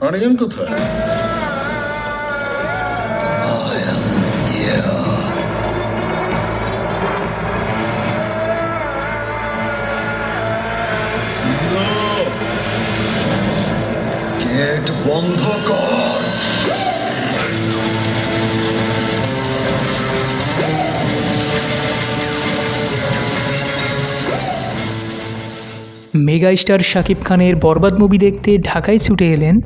আরিয়ান কোথায়? গেট বন্ধ কর। মেগা স্টার শাকিব খানের বরবাদ মুভি দেখতে ঢাকায় ছুটে এলেন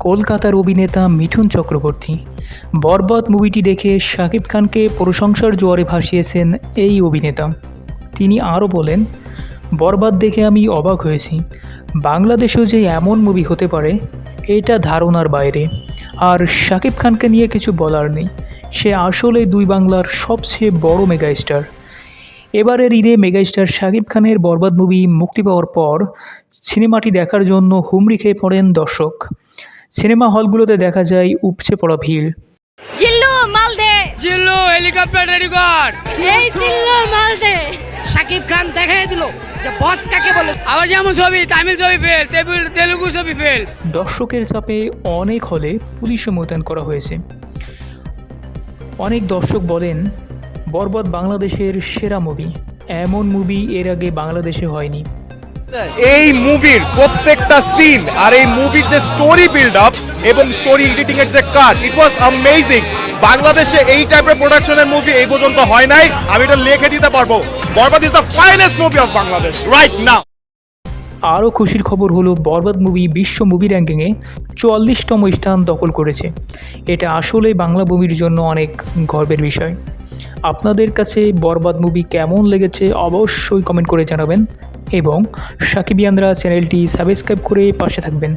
কলকাতার অভিনেতা মিঠুন চক্রবর্তী। বরবাদ মুভিটি দেখে শাকিব খানকে প্রশংসার জোয়ারে ভাসিয়েছেন এই অভিনেতা। তিনি আরও বলেন, বরবাদ দেখে আমি অবাক হয়েছি। বাংলাদেশেও যে এমন মুভি হতে পারে, এটা ধারণার বাইরে। আর শাকিব খানকে নিয়ে কিছু বলার নেই। সে আসলে দুই বাংলার সবচেয়ে বড় মেগা স্টার। এবারের ঈদে মেগাস্টার শাকিব খানের বরবাদ মুভি মুক্তি পাওয়ার পর সিনেমাটি দেখার জন্য হুমড়ি খেয়ে পড়েন দর্শক। সিনেমা হলগুলোতে দেখা যায় উপচে পড়া ভিড়। জিল্লু মালদে জিল্লু হেলিকপ্টার রেডি কর। এই জিল্লু মালদে শাকিব খান দেখাই দিল যে বস কাকে বলে? আবার যেমন ছবি তামিল ছবি ফেল তেলুগু ছবি ফেল দর্শকের চাপে অনেক হলে পুলিশও মোতায়েন করা হয়েছে। অনেক দর্শক বলেন বরবাদ বাংলাদেশের সেরা মুভি এমন মুভি এর আগে বাংলাদেশে হয়নি। এই মুভির প্রত্যেকটা সিন আর এই মুভির যে স্টোরি বিল্ড আপ এবং স্টোরি এডিটিং এর যে কাজ ইট ওয়াজ অ্যামেজিং বাংলাদেশে এই টাইপের প্রোডাকশনের মুভি এই পর্যন্ত হয় নাই। আমি এটা লিখে দিতে পারব। Borbaad is the finest movie of Bangladesh right now আরও খুশির খবর হলো, বরবাদ মুভি বিশ্ব মুভি র্যাঙ্কিংয়ে চুয়াল্লিশতম স্থান দখল করেছে। এটা আসলে বাংলা মুভির জন্য অনেক গর্বের বিষয়। আপনাদের কাছে বরবাদ মুভি কেমন লেগেছে অবশ্যই কমেন্ট করে জানাবেন এবং সাকিবিয়ানরা চ্যানেলটি সাবস্ক্রাইব করে পাশে থাকবেন।